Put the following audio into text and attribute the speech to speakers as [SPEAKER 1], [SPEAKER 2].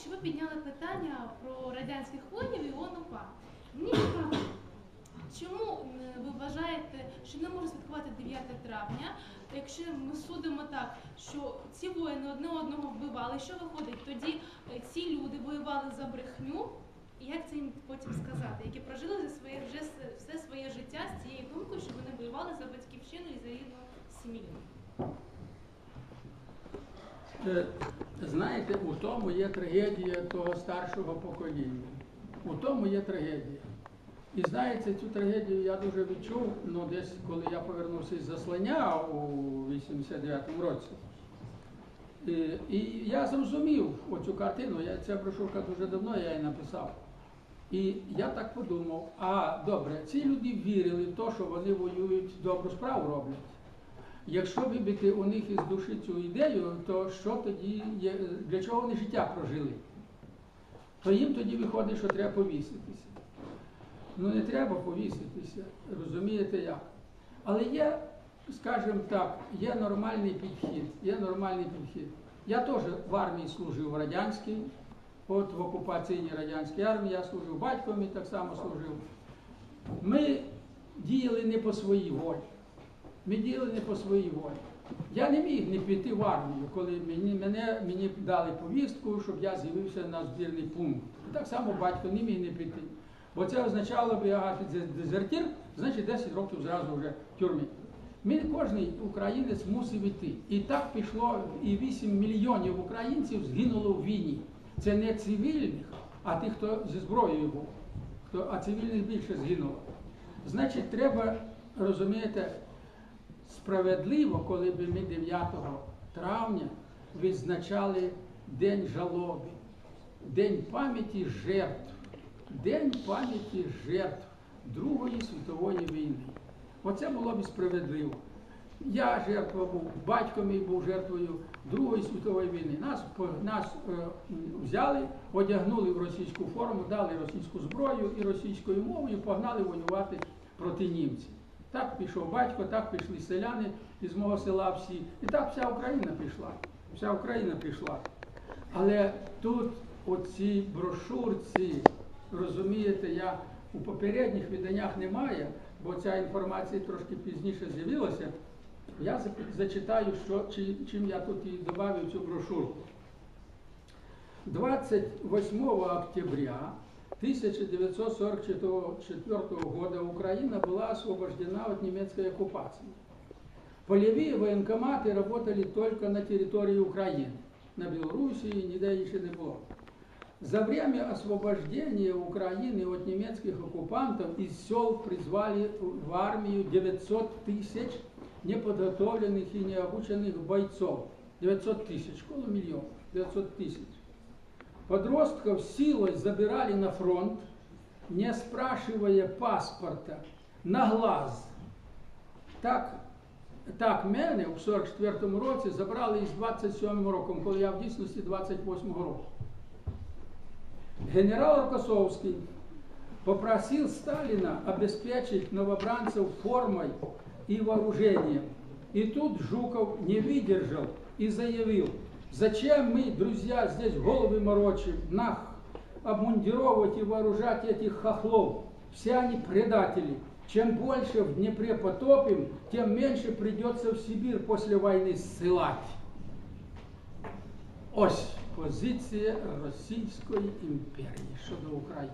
[SPEAKER 1] що ви підняли питання про радянських воїнів і ОНУПА. Мені цікаво, чому е, ви вважаєте, що не можна святкувати 9 травня, якщо ми судимо так, що ці воїни одне одного вбивали, що виходить? Тоді е, ці люди воювали за брехню, і як це їм потім сказати, які прожили за своє вже все своє життя з цією думкою, що вони воювали за батьківщину і за рідну сім'ю.
[SPEAKER 2] Знаєте, у тому є трагедія того старшого покоління. У тому є трагедія. І знаєте, цю трагедію я дуже відчув, ну десь коли я повернувся із заслання у 89-му році. І, і я зрозумів оцю картину, я, ця брошурка дуже давно я її написав. І я так подумав, а добре, ці люди вірили в те, що вони воюють, добру справу роблять. Якщо вибити у них із душі цю ідею, то що тоді є, для чого вони життя прожили? То їм тоді виходить, що треба повіситися. Ну не треба повіситися, розумієте як? Але є, скажімо так, є нормальний підхід, є нормальний підхід. Я теж в армії служив в радянській, от в окупаційній радянській армії я служив, батько мій так само служив. Ми діяли не по своїй волі. Ми діяли не по своїй волі. Я не міг не піти в армію, коли мені, мене, мені дали повістку, щоб я з'явився на збірний пункт. І так само батько не міг не піти. Бо це означало б, ага, ти дезертир, значить 10 років зразу вже в тюрмі. Ми, кожен українець мусив іти. І так пішло, і 8 мільйонів українців згинуло в війні. Це не цивільних, а тих, хто зі зброєю був. А цивільних більше згинуло. Значить, треба, розумієте, справедливо, коли б ми 9 травня відзначали День жалоби, День пам'яті жертв, День пам'яті жертв Другої світової війни. Оце було б справедливо. Я жертва був, батько мій був жертвою Другої світової війни. Нас, нас е, взяли, одягнули в російську форму, дали російську зброю і російською мовою погнали воювати проти німців. Так пішов батько, так пішли селяни із мого села всі. І так вся Україна пішла. Вся Україна пішла. Але тут оці брошурці, розумієте, я у попередніх виданнях немає, бо ця інформація трошки пізніше з'явилася. Я зачитаю, що, чи, чим я тут і додав цю брошурку. 28 октября 1944 года Украина была освобождена от немецкой оккупации. Полевые военкоматы работали только на территории Украины. На Белоруссии ніде еще не было. За время освобождения Украины от немецких оккупантов из сел призвали в армию 900 тысяч неподготовленных и необученных бойцов. 900 тысяч, около миллиона, 900 тысяч. Подростков силой забирали на фронт, не спрашивая паспорта, на глаз. Так, так мене в 44-му році забрали із 27 роком, коли я в дійсності 28-го року. Генерал Рокоссовский попросил Сталина обеспечить новобранцев формой и вооружением. И тут Жуков не выдержал и заявил, зачем мы, друзья, здесь головы морочим, нах, обмундировать и вооружать этих хохлов. Все они предатели. Чем больше в Днепре потопим, тем меньше придется в Сибирь после войны ссылать. Ось позиція Російської імперії щодо України.